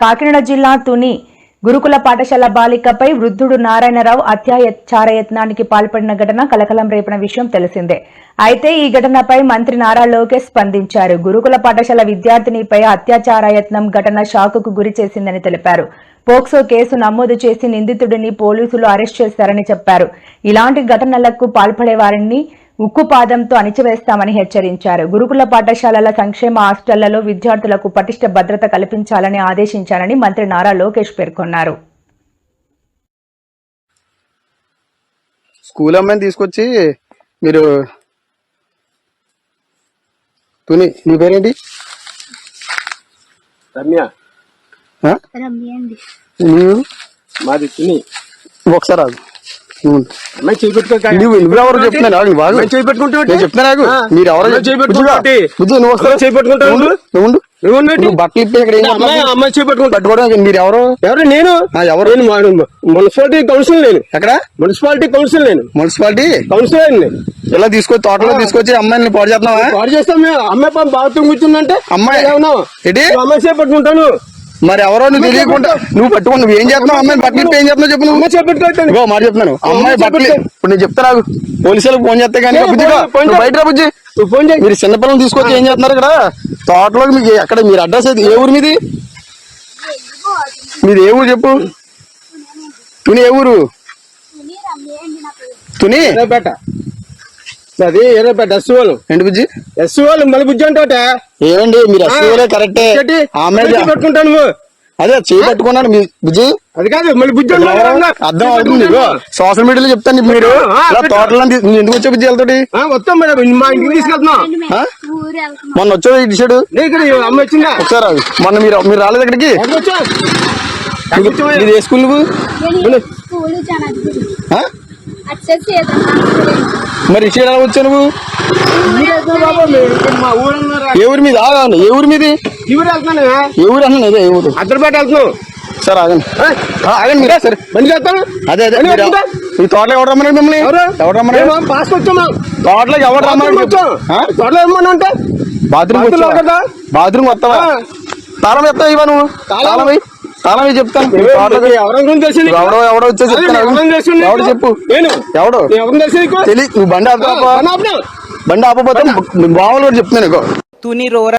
కాకినాడ జిల్లా తుని గురుకుల పాఠశాల బాలికపై వృద్ధుడు నారాయణరావు అత్యాచారయత్నానికి పాల్పడిన ఘటన కలకలం రేపిన విషయం తెలిసిందే. అయితే ఈ ఘటనపై మంత్రి నారా లోకేష్ స్పందించారు. గురుకుల పాఠశాల విద్యార్థినిపై అత్యాచారయత్నం ఘటన షాకుకు గురి చేసిందని తెలిపారు. పోక్సో కేసు నమోదు చేసి నిందితుడిని పోలీసులు అరెస్ట్ చేశారని చెప్పారు. ఇలాంటి ఘటనలకు పాల్పడే వారిని ఉక్కుపాదంతో అణిచివేస్తామని హెచ్చరించారు. గురుకుల పాఠశాలల సంక్షేమ హాస్టళ్ళలో విద్యార్థులకు పటిష్ట భద్రత కల్పించాలని ఆదేశించారని మంత్రి నారా లోకేష్ పేర్కొన్నారు. స్కూల్ అమ్మాయిని తీసుకొచ్చి మీరు తుని నీ పేరేంటి? రమ్య. మాది తిని. ఒకసారి రాదు నువ్వు చెప్తున్నాను నేను. మీరు ఎవరో అమ్మాయి నువ్వు నువ్వు మీరు ఎవరు ఎవరు నేను ఎవరు? మున్సిపాలిటీ కౌన్సిల్ నేను ఎక్కడ? మున్సిపాలిటీ కౌన్సిల్ నేను మున్సిపాలిటీ కౌన్సిలర్ నేను ఇలా తీసుకొచ్చి తోటలో తీసుకొచ్చి అమ్మాయిని పాడు చేస్తున్నావా? పాడు చేస్తాం మేము. అమ్మాయి బాత్రూమ్ కూర్చుందంటే అమ్మాయి? అమ్మాయి చేయి పెట్టుకుంటాను మరి ఎవరో నువ్వు తెలియకుండా నువ్వు పట్టుకో నువ్వు ఏం చేస్తున్నావు? అమ్మాయిని బట్టలు ఇప్పి ఏం చేస్తున్నావు చెప్పు నువ్వు? అమ్మాయి పెట్టుకోవద్దండి ఇగో మాట చెప్తున్నాను. అమ్మాయి అమ్మాయి బట్టలు చెప్పండి. ఇప్పుడు నేను చెప్తా నాకు పోలీసులకు ఫోన్ చేస్తే కానీ. బయట బుజ్జి. ఫోన్ చేయి. మీరు చిన్నపిల్లలు తీసుకొచ్చి ఏం చేస్తున్నారు ఇక్కడ? తోటలోకి మీకు ఎక్కడ మీరు అడ్రస్ ఏది? ఏ ఊరు మీది? మీది ఏ ఊరు చెప్పు? తుని ఏ ఊరు? తుని అది ఎర్రపేట ఎస్ వాళ్ళు ఏంటి బుజ్జి? ఎస్ వాళ్ళు మళ్ళీ బుజ్జి అంటే ఏమండి మీరు అసలు కరెక్టే? ఆమె పెట్టుకుంటాను నువ్వు. అదే చేయి పట్టుకున్నాను మీ బుజ్జి. అది కాదు మళ్ళీ బుజ్జి. అర్థం అవుతుంది సోషల్ మీడియాలో చెప్తాను మీరు. తోటలో ఎందుకు వచ్చే బుజ్జి వెళ్తాడు వస్తాం మేడం మా ఇంటికి తీసుకెళ్తున్నాం. మొన్న వచ్చాడు ఇటు సైడు అమ్మ వచ్చిందా? ఒకసారి. మొన్న మీరు మీరు రాలేదు ఇక్కడికి? మీరు- ఏ స్కూల్ నువ్వు? మరి ఎలా వచ్చావు నువ్వు? ఊరు మీది? ఆగండి ఏ ఊరు మీది? అదే ఏ ఊరు అద్దరిపేట వెళ్తున్నావు సరే ఆగండి. ఆగండి మీరే. సరే. బండి చేస్తాను అదే అదే? ఈ తోటలో ఎవరు రమ్మన్నారు మిమ్మల్ని? ఎవరు? ఎవరు రమ్మన్నారు? పాస్కి వచ్చాము? తోటలోకి ఎవరు రమ్మన్నారు? వచ్చాం? ఆ? త్వరలో ఏమన్నా అంటే బాత్రూమ్? బాత్రూమ్ వస్తావా. తాళం ఎత్తావు ఇవ్వ నువ్వు? తాళం? ఇవ్వు చెప్తాను? ఎవడో ఎవడో వచ్చే చెప్తాను? ఎవడు చెప్పు. ఎవడు ఎవరిని తెలిసి నీకు? తెలి నువ్వు బండి ఆ, ఆపుతావా బండి ఆపపోతే బావులు కూడా చెప్తున్నాను తుని రూరల్